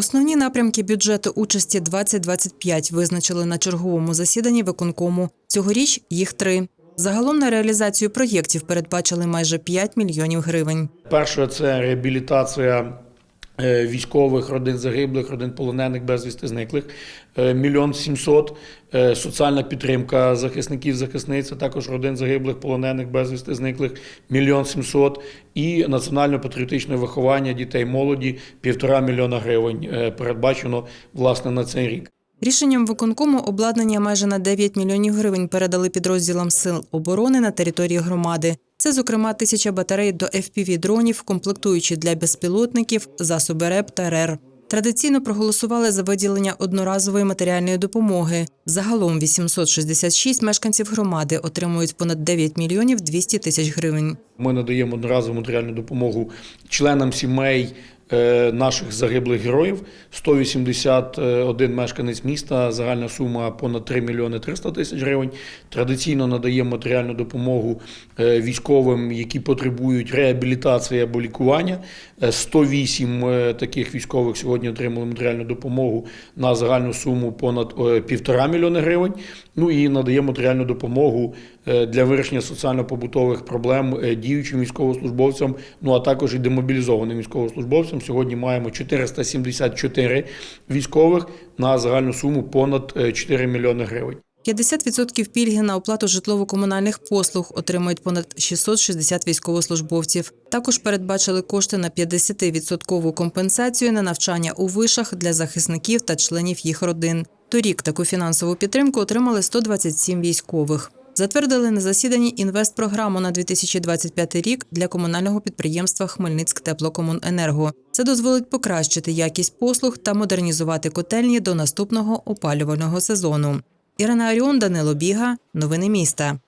Основні напрямки бюджету участі 2025 визначили на черговому засіданні виконкому. Цьогоріч їх три. Загалом на реалізацію проєктів передбачили майже 5 мільйонів гривень. Перше це реабілітація військових, родин загиблих, родин полонених, безвісти зниклих. Е, Мільйон сімсот. Е, Соціальна підтримка захисників, захисниць, а також родин загиблих, полонених, безвісти зниклих. Мільйон сімсот. І національно-патріотичне виховання дітей молоді півтора мільйона гривень е, передбачено власне на цей рік. Рішенням виконкому обладнання майже на 9 мільйонів гривень передали підрозділам сил оборони на території громади. Це, зокрема, тисяча батарей до FPV-дронів, комплектуючі для безпілотників, засоби РЕП та РЕР. Традиційно проголосували за виділення одноразової матеріальної допомоги. Загалом 866 мешканців громади отримують понад 9 мільйонів 200 тисяч гривень. Ми надаємо одноразову матеріальну допомогу членам сімей наших загиблих героїв. 181 мешканець міста, загальна сума понад 3 мільйони 300 тисяч гривень. Традиційно надаємо матеріальну допомогу е, військовим, які потребують реабілітації або лікування. Е, 108 е, таких військових сьогодні отримали матеріальну допомогу на загальну суму понад е, півтора мільйони гривень. Ну і надаємо матеріальну допомогу е, для вирішення соціально-побутових проблем е, діючим військовослужбовцям, ну а також і демобілізованим військовослужбовцям. Сьогодні маємо 474 військових на загальну суму понад е, 4 мільйони гривень. 50% пільги на оплату житлово-комунальних послуг отримують понад 660 військовослужбовців. Також передбачили кошти на 50% компенсацію на навчання у вишах для захисників та членів їх родин. Торік таку фінансову підтримку отримали 127 військових. Затвердили на засіданні інвестпрограму на 2025 рік для комунального підприємства Хмельницьк Теплокомуненерго. Це дозволить покращити якість послуг та модернізувати котельні до наступного опалювального сезону. Ірина Аріон, Данило Біга. Новини міста.